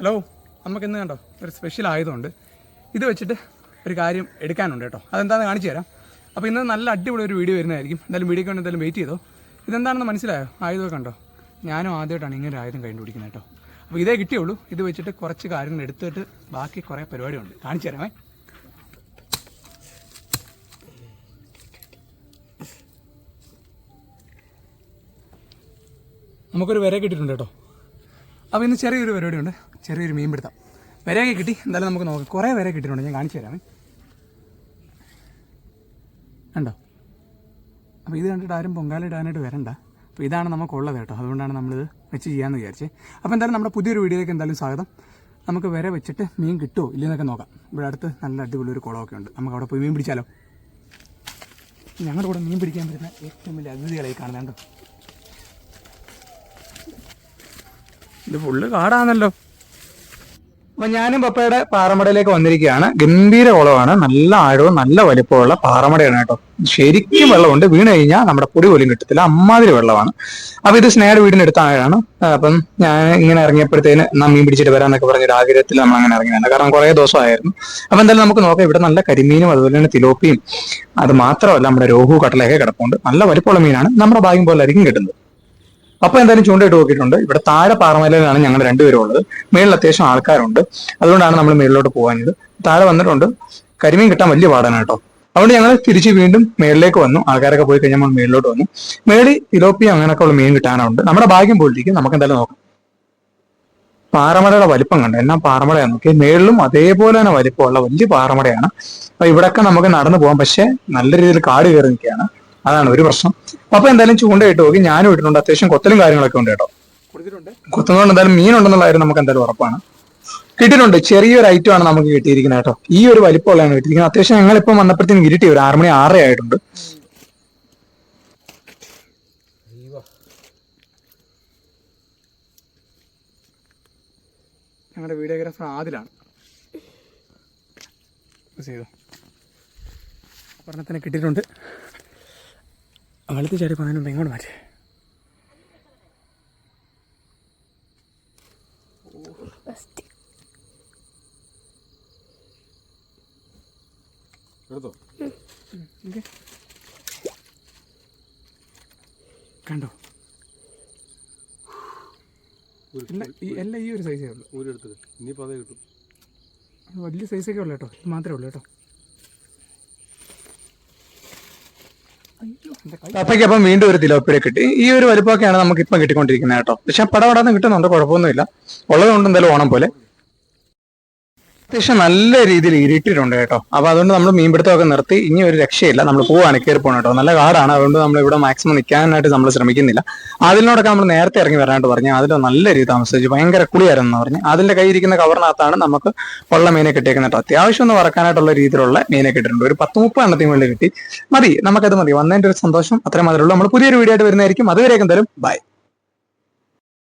Hello നമുക്ക് ഇന്ന് കണ്ടോ ഒരു സ്പെഷ്യൽ ആയതുകൊണ്ട് ഇത് വെച്ചിട്ട് ഒരു കാര്യം എടുക്കാനുണ്ട് കേട്ടോ. അതെന്താണെന്ന് കാണിച്ചു തരാം. അപ്പോൾ ഇന്ന് നല്ല അടിപൊളി ഒരു വീഡിയോ വരുന്നതായിരിക്കും. എന്തായാലും വീഡിയോക്ക് വേണ്ടി എന്തായാലും വെയിറ്റ് ചെയ്തോ. ഇതെന്താണെന്ന് മനസ്സിലായോ? ആയുധമൊക്കെ കണ്ടോ? ഞാനും ആദ്യമായിട്ടാണ് ഇങ്ങനെ ഒരു ആയുധം കണ്ടുപിടിക്കുന്നത് കേട്ടോ. അപ്പോൾ ഇതേ കിട്ടിയുള്ളൂ. ഇത് വെച്ചിട്ട് കുറച്ച് കാര്യങ്ങൾ എടുത്തിട്ട് ബാക്കി കുറേ പരിപാടിയുണ്ട് കാണിച്ചു തരാമേ. നമുക്കൊരു വിര കിട്ടിയിട്ടുണ്ട് കേട്ടോ. അപ്പോൾ ഇന്ന് ചെറിയൊരു പരിപാടിയുണ്ട്. ചെറിയൊരു മീൻ പിടുത്തം. വരയൊക്കെ കിട്ടി. എന്തായാലും നമുക്ക് നോക്കാം. കുറേ വരെ കിട്ടിയിട്ടുണ്ട്. ഞാൻ കാണിച്ചു തരാമേ. കണ്ടോ? അപ്പോൾ ഇത് കണ്ടിട്ട് ആരും പൊങ്കാല ഇടാനായിട്ട് വരണ്ട. അപ്പോൾ ഇതാണ് നമുക്കുള്ളത് കേട്ടോ. അതുകൊണ്ടാണ് നമ്മളിത് വെച്ച് ചെയ്യാമെന്ന് വിചാരിച്ചത് അപ്പോൾ എന്തായാലും നമ്മുടെ പുതിയൊരു വീഡിയോയിലേക്ക് എന്തായാലും സ്വാഗതം. നമുക്ക് വരെ വെച്ചിട്ട് മീൻ കിട്ടുമോ ഇല്ലെന്നൊക്കെ നോക്കാം. ഇവിടെ അടുത്ത് നല്ല അടിപൊളി ഒരു കുളമൊക്കെ ഉണ്ട്. നമുക്ക് അവിടെ പോയി മീൻ പിടിച്ചാലോ? ഞങ്ങളുടെ കൂടെ മീൻ പിടിക്കാൻ പറ്റുന്ന ഏറ്റവും വലിയ അതിഥികളായി കാണുന്നുണ്ടോ ഇത് ഫുള്ള് കാടാണല്ലോ. അപ്പൊ ഞാനും പപ്പയുടെ പാറമടയിലേക്ക് വന്നിരിക്കുകയാണ്. ഗംഭീര കുളമാണ്. നല്ല ആഴവും നല്ല വലിപ്പമുള്ള പാറമടയാണ് കേട്ടോ. ശരിക്കും വെള്ളമുണ്ട്. വീണ് കഴിഞ്ഞാൽ നമ്മുടെ പൊടി പോലും കിട്ടത്തില്ല. അമ്മാതിരി വെള്ളമാണ്. അപ്പൊ ഇത് സ്നേഹയുടെ വീടിന് അടുത്താണ് അപ്പം ഞാൻ ഇങ്ങനെ ഇറങ്ങിയപ്പോഴത്തേന് നാം മീൻ പിടിച്ചിട്ട് വരാന്നൊക്കെ പറഞ്ഞ ഒരു ആഗ്രഹത്തിൽ നമ്മൾ അങ്ങനെ ഇറങ്ങിയാണ് കാരണം കുറേ ദിവസമായിരുന്നു. അപ്പൊ എന്തായാലും നമുക്ക് നോക്കാം. ഇവിടെ നല്ല കരിമീനും അതുപോലെ തന്നെ തിലോപ്പിയും. അത് മാത്രമല്ല നമ്മുടെ രോഹു കട്ടലയൊക്കെ കിടപ്പുണ്ട്. നല്ല വലിപ്പമുള്ള മീനാണ്. നമ്മുടെ ഭാഗ്യം പോലെ ആയിരിക്കും കിട്ടുന്നത്. അപ്പൊ എന്തായാലും ചൂണ്ടയിട്ട് നോക്കിയിട്ടുണ്ട്. ഇവിടെ താഴെ പാറമലയിലാണ് ഞങ്ങൾ രണ്ടുപേരും ഉള്ളത് മേളിൽ അത്യാവശ്യം ആൾക്കാരുണ്ട്. അതുകൊണ്ടാണ് നമ്മൾ മേളിലോട്ട് പോകാനത് താഴെ വന്നിട്ടുണ്ട്. കരിമീൻ കിട്ടാൻ വലിയ പാടാണ് കേട്ടോ. അതുകൊണ്ട് ഞങ്ങൾ തിരിച്ച് വീണ്ടും മേളിലേക്ക് വന്നു. ആൾക്കാരൊക്കെ പോയി കഴിഞ്ഞാൽ നമ്മൾ മേളിലോട്ട് വന്നു. മേളി ഇലോപ്പി അങ്ങനെയൊക്കെ ഉള്ള മീൻ കിട്ടാനുണ്ട്. നമ്മുടെ ഭാഗ്യം പോലിരിക്കും. നമുക്ക് എന്തായാലും നോക്കാം. പാറമടയുടെ വലിപ്പം കണ്ടു? എന്നാ പാറമടയാണ് നോക്കി മേളിലും അതേപോലെ തന്നെ വലിപ്പമുള്ള വലിയ പാറമടയാണ് അപ്പൊ ഇവിടൊക്കെ നമുക്ക് നടന്നു പോകാം. പക്ഷെ നല്ല രീതിയിൽ കാട് കയറി നിൽക്കുകയാണ്. അതാണ് ഒരു പ്രശ്നം. അപ്പൊ എന്തായാലും ചൂണ്ടയിട്ട് നോക്കി. ഞാനും ഇട്ടിട്ടുണ്ട്. അത്യാവശ്യം കൊത്തലും കാര്യങ്ങളൊക്കെ ഉണ്ട് കേട്ടോ. കൊത്തുന്നതുകൊണ്ട് എന്തായാലും മീൻ ഉണ്ടെന്നുള്ള കാര്യം നമുക്ക് എന്തായാലും ഉറപ്പാണ്. കിട്ടിയിട്ടുണ്ട്. ചെറിയൊരു ഐറ്റം ആണ് നമുക്ക് കിട്ടിയിരിക്കുന്നത് കേട്ടോ. ഈ ഒരു വലിപ്പമുള്ളതാണ് കിട്ടിയിരിക്കുന്നത്. അത്യാവശ്യം ഞങ്ങൾ ഇപ്പം വന്നപ്പോഴത്തേക്കും ഇരുട്ടി ഒരു ആറ് മണി ആറര ആയിട്ടുണ്ട്. ഞങ്ങളുടെ വീഡിയോഗ്രാഫർ ആദിലാണ്. പറഞ്ഞ തന്നെ കിട്ടിയിട്ടുണ്ട്. വെള്ളത്തിൽ ചാടി പോകുന്നതിന് മുമ്പ് ഇങ്ങോട്ട് മാറ്റി? കണ്ടോ? എല്ലാ ഈ ഒരു സൈസേ ഉള്ളൂ. ഊരെടുത്തത് ഇനിയിപ്പോൾ അതേ കിട്ടും. വലിയ സൈസൊക്കെ ഉള്ളൂ കേട്ടോ. ഇത് മാത്രമേ ഉള്ളൂ കേട്ടോ. അപ്പയ്ക്ക് അപ്പം വീണ്ടും ഒരു തിലോപ്പിടെ കിട്ടി. ഈ ഒരു വലുപ്പമൊക്കെയാണ് നമുക്ക് ഇപ്പം കിട്ടിക്കൊണ്ടിരിക്കുന്നത് കേട്ടോ. പക്ഷെ പടപടാന്ന് കിട്ടുന്നുണ്ട് കുഴപ്പമൊന്നുമില്ല. ഉള്ളതുകൊണ്ട് എന്തായാലും ഓണം പോലെ. അത്യാവശ്യം നല്ല രീതിയിൽ ഇരുട്ടിട്ടുണ്ട് കേട്ടോ. അപ്പൊ അതുകൊണ്ട് നമ്മൾ മീൻപിടുത്തമൊക്കെ നിർത്തി. ഇനി ഒരു രക്ഷയില്ല. നമ്മൾ പോവാണ് കയറി പോകണം കേട്ടോ. നല്ല കാടാണ്. അതുകൊണ്ട് നമ്മൾ ഇവിടെ മാക്സിമം നിൽക്കാനായിട്ട് നമ്മൾ ശ്രമിക്കുന്നില്ല. അതിനോടൊക്കെ നമ്മൾ നേരത്തെ ഇറങ്ങി വരാനായിട്ട് പറഞ്ഞു. അതിൽ നല്ല രീതി താമസിച്ചു. ഭയങ്കര കുളിയായിരുന്നു എന്ന് പറഞ്ഞു. അതിന്റെ കയ്യിരിക്കുന്ന കവറിനകത്താണ് നമുക്ക് ഉള്ള മീനെ കിട്ടിയേക്കുന്നത് കേട്ടോ. അത്യാവശ്യം ഒന്ന് വറക്കാനായിട്ടുള്ള രീതിയിലുള്ള മീനെ കിട്ടിയിട്ടുണ്ട്. ഒരു പത്ത് മുപ്പത് എണ്ണത്തിന് വേണ്ടി കിട്ടി. മതി. നമുക്കത് മതി. വന്നതിന്റെ ഒരു സന്തോഷം അത്രയും ഉള്ളൂ. നമ്മൾ പുതിയൊരു വീഡിയോ ആയിട്ട് വരുന്നതായിരിക്കും. അതുവരെയൊക്കെ തരും. ബൈ